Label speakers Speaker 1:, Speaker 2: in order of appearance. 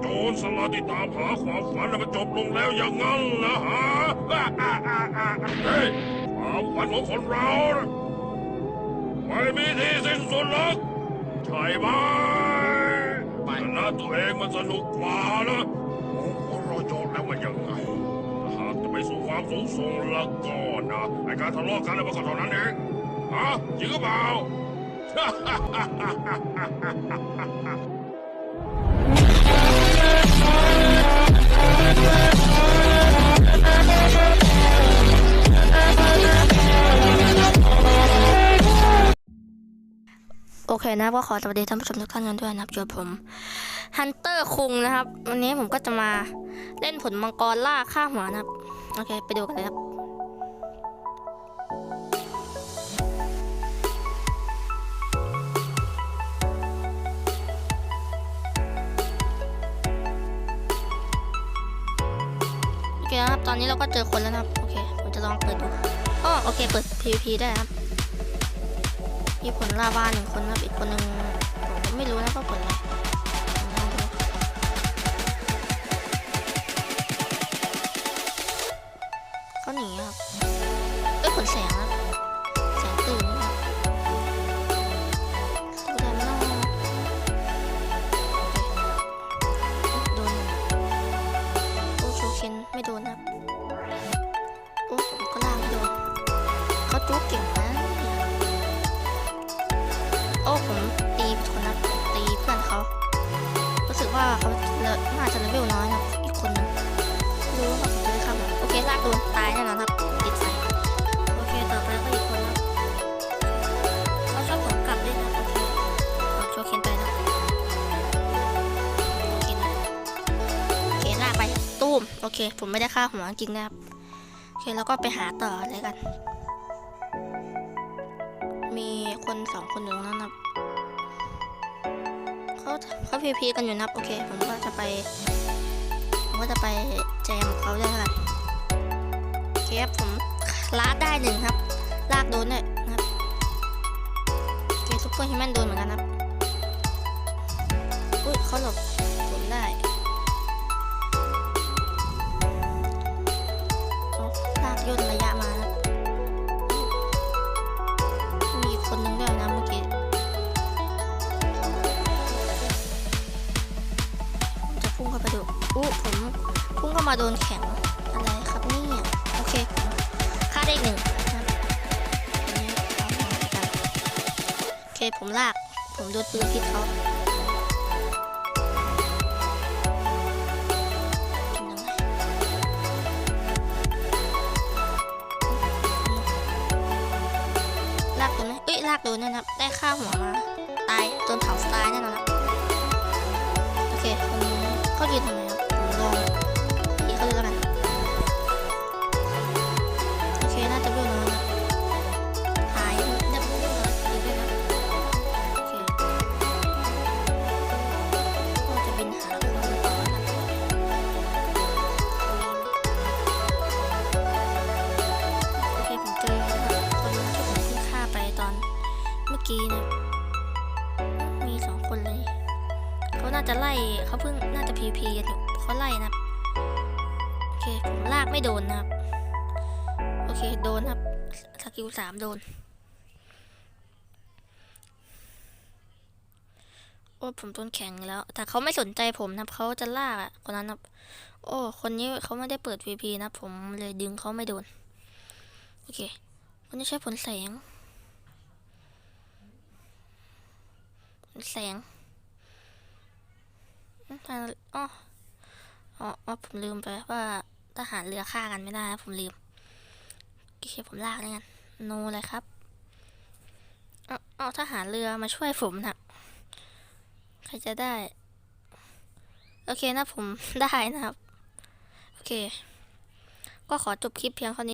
Speaker 1: โจรสลัดที่ตามหาความฝันน่ะมันจบลงแล้วอย่างนั้นนะฮะเฮ้ยความฝันของคนเราไม่มีที่สิ้นสุดหรอกใช่ไหมชนะตัวเองมันสนุกกว่านะโอ้โหเราโจรแล้วมันยังไงหากจะไปสู่ความสูงส่งล้วก็นะไอการทะเลาะกันแล้วมันก็เท่านั้นเองฮะจริงหรือเปล่า
Speaker 2: โอเคนะก็ขอสวัสดีท่านผู้ชมทุกท่านกันด้วยนะครับอยู่ผมฮันเตอร์คุงนะครับ วันนี้ผมก็จะมาเล่นผลมังกรล่าฆ่าหัวนะครับ โอเค ไปดูกันเลยครับ นะครับ ตอนนี้เราก็เจอคนแล้วนะครับ โอเค ผมจะลองเปิดดูอ๋อโอเค เปิด PVP ได้ครับ มีผลลาบ้านหนึ่งคนนะครับ อีกคนหนึ่งผมไม่รู้นะว่าผลอะไรลองดูเขาหนีครับเอ้ยผลแสงครั เขาจุกเก่งนะโอ้ผมตีคนนะตีเพื่อนเขารู้สึกว่าเขาเลอะน่าจะเลเวลน้อยนะอีกคนนึงรู้ว่าผมจะได้เข้าไหมโอเคลากโดนตายแน่นอนครับติดไฟโอเคต่อไปก็อีกคนนะเขาชอบผมกลับด้วยนะโอเคเอาโชว์เคนไปนะโอเคนะโอเคลากไปตุ้มโอเค ผมไม่ได้ฆ่าหัวจริงนะครับโอเคแล้วก็ไปหาต่อเลยกัน มีคนสองคนอยู่ตรงนั้นนะครับเขาเขาพีพีกันอยู่นับโอเค ผมก็จะไป ผมก็จะไปแจมเขาได้วยแล้วกันเคครับผมลาดได้หนึ่งครับ ลากโดนด้วยนะครับโอเคซุปเปอร์ฮิวแมนโดนเหมือนกันนะครับอุ้ยเขาหลบผมได้ลากย่นระยะมา อู้ผมพุ่งเข้ามาโดนแข็งอะไรครับเนี่ยโอเคผมฆ่าได้หนึ่งโอเคผมลาก ผมโดนปืนพิษเขาลากโดนไหมเอ้ยลากโดนเนี่ยนะครับได้ค่าหัวมา ตายโดนเผาตายแน่นอนครับโอเคคนนี้เขายืนทำไม ครับผมลองอีกเขาดูแล้วกันโอเคน่าจะเบื่อน้อนะหายเนี่ยเบื่อน้อยดีด้วยนะโอเคก็จะบินหาคนต่อนะโอเคผมเจอแล้วครับคนที่ผมเพิ่งฆ่าไปตอนเมื่อกี้เนะมีสองคนเลยเขาน่าจะไล่เขาเพิ่งน่าจะพีพีกันอยู่ เขาไล่นะครับโอเคผมลากไม่โดนนะครับ โอเคโดนครับสกิลสามโดนโอ้ผมโดนแข็งแล้ว แต่เขาไม่สนใจผมนะเขาจะลากคนนั้นนะโอ้คนนี้เขาไม่ได้เปิด VP นะ ผมเลยดึงเขาไม่โดน โอเคคนนี้ใช้ผลแสงแสงอืมอ่า อ๋อผมลืมไปว่าทหารเรือฆ่ากันไม่ได้ผมลืมโอเคผมลากเลยกันโนเลยครับเอาเอาทหารเรือมาช่วยผมนะใครจะได้ โอเคนะผมได้นะครับ โอเค ก็ขอจบคลิปเพียงเท่านี้